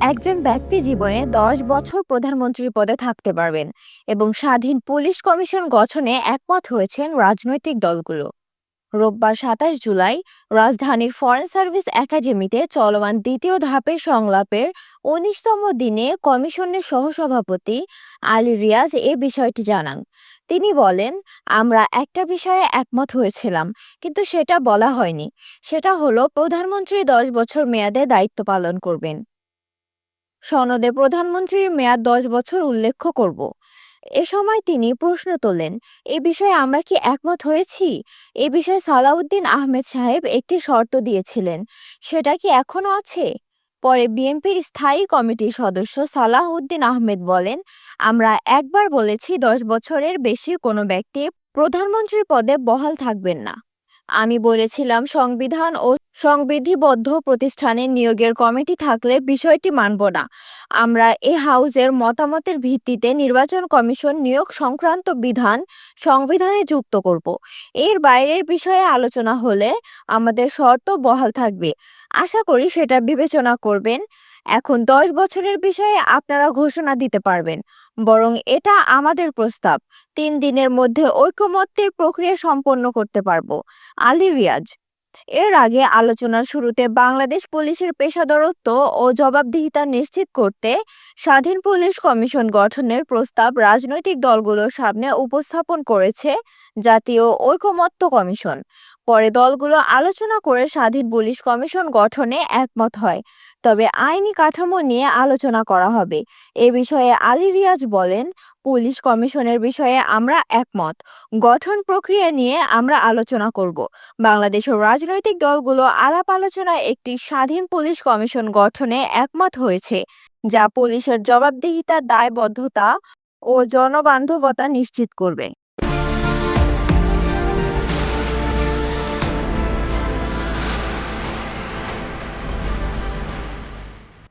একজন ব্যক্তি জীবনে দশ বছর প্রধানমন্ত্রী পদে থাকতে পারবেন এবং স্বাধীন পুলিশ কমিশন গঠনে একমত হয়েছেন রাজনৈতিক দলগুলো। রোববার সাতাশ জুলাই রাজধানীর ফরেন সার্ভিস একাডেমিতে চলমান দ্বিতীয় ধাপের সংলাপের উনিশতম দিনে কমিশনের সহসভাপতি আলী রিয়াজ এ বিষয়টি জানান। তিনি বলেন, আমরা একটা বিষয়ে একমত হয়েছিলাম, কিন্তু সেটা বলা হয়নি। সেটা হলো, প্রধানমন্ত্রী দশ বছর মেয়াদে দায়িত্ব পালন করবেন। সনদে প্রধানমন্ত্রীর মেয়াদ দশ বছর উল্লেখ করব। এ সময় তিনি প্রশ্ন তোলেন, এ বিষয়ে আমরা কি একমত হয়েছি? এ বিষয়ে সালাউদ্দিন আহমেদ সাহেব একটি শর্ত দিয়েছিলেন, সেটা কি এখনও আছে? পরে বিএনপির স্থায়ী কমিটির সদস্য সালাহউদ্দিন আহমেদ বলেন, আমরা একবার বলেছি দশ বছরের বেশি কোনো ব্যক্তি প্রধানমন্ত্রীর পদে বহাল থাকবেন না। আমি বলেছিলাম সংবিধান ও সংবিধিবদ্ধ প্রতিষ্ঠানে নিয়োগের কমিটি থাকলে বিষয়টি মানব না। আমরা এ হাউজের মতামতের ভিত্তিতে নির্বাচন কমিশন নিয়োগ সংক্রান্ত বিধান সংবিধানে যুক্ত করব। এর বাইরের বিষয়ে আলোচনা হলে আমাদের শর্ত বহাল থাকবে। আশা করি সেটা বিবেচনা করবেন। এখন দশ বছরের বিষয়ে আপনারা ঘোষণা দিতে পারবেন। বরং এটা আমাদের প্রস্তাব। তিন দিনের মধ্যে ঐকমত্যের প্রক্রিয়া সম্পন্ন করতে পারব। আলী রিয়াজ এর আগে আলোচনার শুরুতে বাংলাদেশ পুলিশের পেশাদারত্ব ও জবাবদিহিতা নিশ্চিত করতে স্বাধীন পুলিশ কমিশন গঠনের প্রস্তাব রাজনৈতিক দলগুলোর সামনে উপস্থাপন করেছে জাতীয় ঐকমত্য কমিশন। পরে দলগুলো আলোচনা করে স্বাধীন পুলিশ কমিশন গঠনে একমত হয়। তবে আইনি কাঠামো নিয়ে আলোচনা করা হবে। এ বিষয়ে আলী রিয়াজ বলেন, পুলিশ কমিশনের বিষয়ে আমরা একমত। গঠন প্রক্রিয়া নিয়ে আমরা আলোচনা করব। বাংলাদেশের রাজনৈতিক দলগুলো আলাপ আলোচনায় একটি স্বাধীন পুলিশ কমিশন গঠনে একমত হয়েছে, যা পুলিশের জবাবদিহিতা দায়বদ্ধতা ও জনবান্ধবতা নিশ্চিত করবে।